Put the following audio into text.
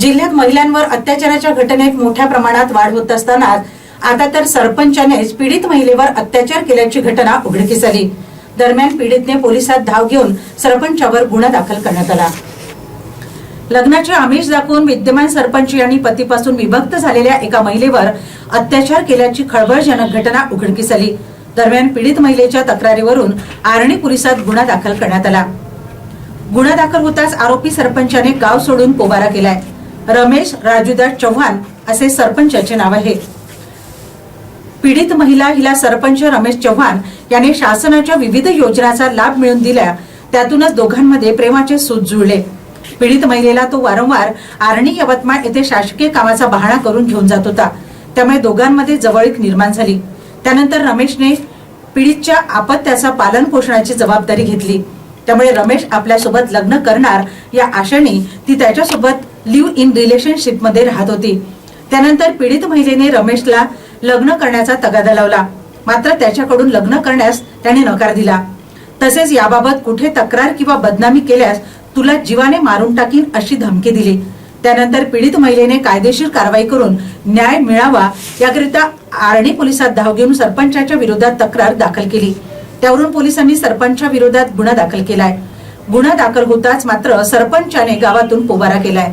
जिल्ह्यात महिलांवर अत्याचाराच्या घटनेत मोठ्या प्रमाणात वाढ होत असताना आता तर सरपंचानेच पीडित महिलेवर अत्याचार केल्याची घटना उघडकीस आली. दरम्यान पीडितने पोलिसात धाव घेऊन सरपंचावर गुन्हा दाखल करण्यात आला. लग्नाचे आमिष दाखवून विद्यमान सरपंच आणि पतीपासून विभक्त झालेल्या एका महिलेवर अत्याचार केल्याची खळबळजनक घटना उघडकीस आली. दरम्यान पीडित महिलेच्या तक्रारीवरून आर्णी पोलिसात गुन्हा दाखल करण्यात आला. गुन्हा दाखल होताच आरोपी सरपंचाने गाव सोडून पोबारा केलाय. रमेश राजूदास चव्हाण असे सरपंचाचे नाव आहे. पीडित महिला हिला सरपंच रमेश चव्हाण यांनी शासनाच्या विविध योजनांचा लाभ मिळून दिला त्यातूनच दोघांमध्ये प्रेमाचे सूत जुळले. पीडित महिलेला तो वारंवार आर्णी यवतमाळ येथे शासकीय कामाचा बहाणा करून घेऊन जात होता. त्यामुळे दोघांमध्ये जवळीक निर्माण झाली. त्यानंतर रमेशने पीडितच्या आपत्याचा पालन पोषणाची जबाबदारी घेतली. त्यामुळे रमेश आपल्यासोबत लग्न करणार या आशेने ती त्याच्यासोबत लिव्ह इन रिलेशनशिपमध्ये राहत होती. त्यानंतर पीडित महिलेने रमेशला लग्न करण्याचा तगादा लावला. मात्र त्याच्याकडून लग्न करण्यास त्याने नकार दिला. तसेच याबाबत कुठे तक्रार किंवा बदनामी केल्यास तुला जीवाने मारून टाकीन अशी धमकी दिली. त्यानंतर पीडित महिलेने कायदेशीर कारवाई करून न्याय मिळावा याकरिता आर्णी पोलिसात धाव घेऊन सरपंचाच्या विरोधात तक्रार दाखल केली. त्यावरून पोलिसांनी सरपंचा विरोधात गुन्हा दाखल केलाय. गुन्हा दाखल होताच मात्र सरपंचाने गावातून पोबारा केलाय.